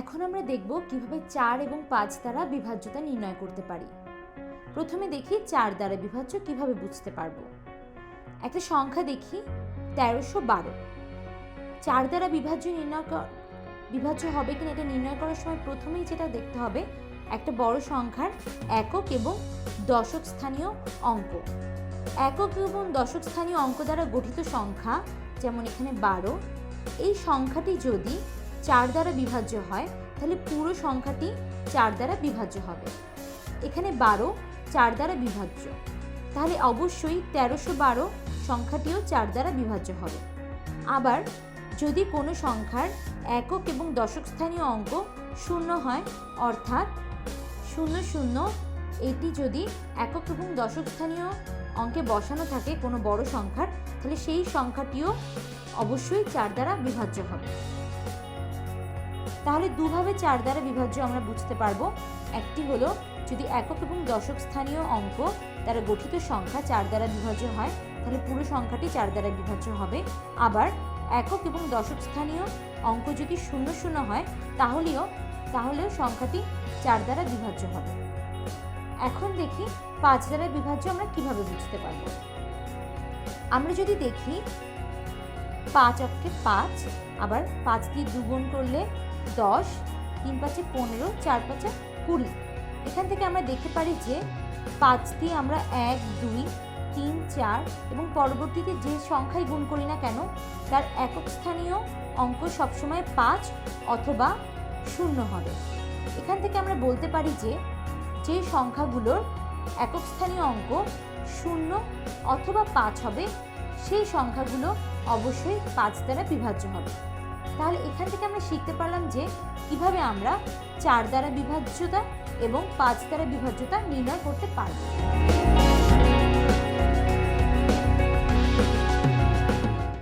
এখন আমরা দেখব কীভাবে চার এবং পাঁচ দ্বারা বিভাজ্যতা নির্ণয় করতে পারি। প্রথমে দেখি চার দ্বারা বিভাজ্য কীভাবে বুঝতে পারব। একটা সংখ্যা দেখি, তেরোশো বারো। চার দ্বারা বিভাজ্য নির্ণয় বিভাজ্য হবে কিনা এটা নির্ণয় করার সময় প্রথমেই যেটা দেখতে হবে, একটা বড় সংখ্যার একক এবং দশক স্থানীয় অঙ্ক। একক এবং দশক স্থানীয় অঙ্ক দ্বারা গঠিত সংখ্যা, যেমন এখানে বারো, এই সংখ্যাটি যদি চার দ্বারা বিভাজ্য হয়, তাহলে পুরো সংখ্যাটি চার দ্বারা বিভাজ্য হবে। এখানে বারো চার দ্বারা বিভাজ্য। তাহলে অবশ্যই তেরোশো বারো সংখ্যাটিও চার দ্বারা বিভাজ্য হবে। আবার যদি কোনো সংখ্যার একক এবং দশক স্থানীয় অঙ্ক শূন্য হয়, অর্থাৎ শূন্য শূন্য এটি যদি একক এবং দশক স্থানীয় অঙ্কে বসানো থাকে কোনো বড় সংখ্যার, তাহলে সেই সংখ্যাটিও অবশ্যই চার দ্বারা বিভাজ্য হবে। তাহলে দুভাবে চার দ্বারা বিভাজ্য আমরা বুঝতে পারব। একটি হলো, যদি একক এবং দশক স্থানীয় অঙ্ক দ্বারা গঠিত সংখ্যা চার দ্বারা বিভাজ্য হয়, তাহলে পুরো সংখ্যাটি চার দ্বারা বিভাজ্য হবে। আবার একক এবং দশক স্থানীয় অঙ্ক যদি শূন্য শূন্য হয়, তাহলেও তাহলেও সংখ্যাটি চার দ্বারা বিভাজ্য হবে। এখন দেখি পাঁচ দ্বারা বিভাজ্য আমরা কীভাবে বুঝতে পারব। আমরা যদি দেখি, পাঁচ অক্ষে পাঁচ, আবার পাঁচ দিয়ে দুগুণ করলে দশ, তিন পাঁচে পনেরো, চার পাঁচে কুড়ি। এখান থেকে আমরা দেখতে পারি যে পাঁচ দিয়ে আমরা এক, দুই, তিন, চার এবং পরবর্তীতে যে সংখ্যায় গুণ করি না কেন, তার একক স্থানীয় অঙ্ক সবসময় পাঁচ অথবা শূন্য হবে। এখান থেকে আমরা বলতে পারি যে যে সংখ্যাগুলোর একক স্থানীয় অঙ্ক শূন্য অথবা পাঁচ হবে, সেই সংখ্যাগুলো অবশ্যই পাঁচ দ্বারা বিভাজ্য হবে। তাহলে এখান থেকে আমরা শিখতে পারলাম যে কীভাবে আমরা চার দ্বারা বিভাজ্যতা এবং পাঁচ দ্বারা বিভাজ্যতা নির্ণয় করতে পারব।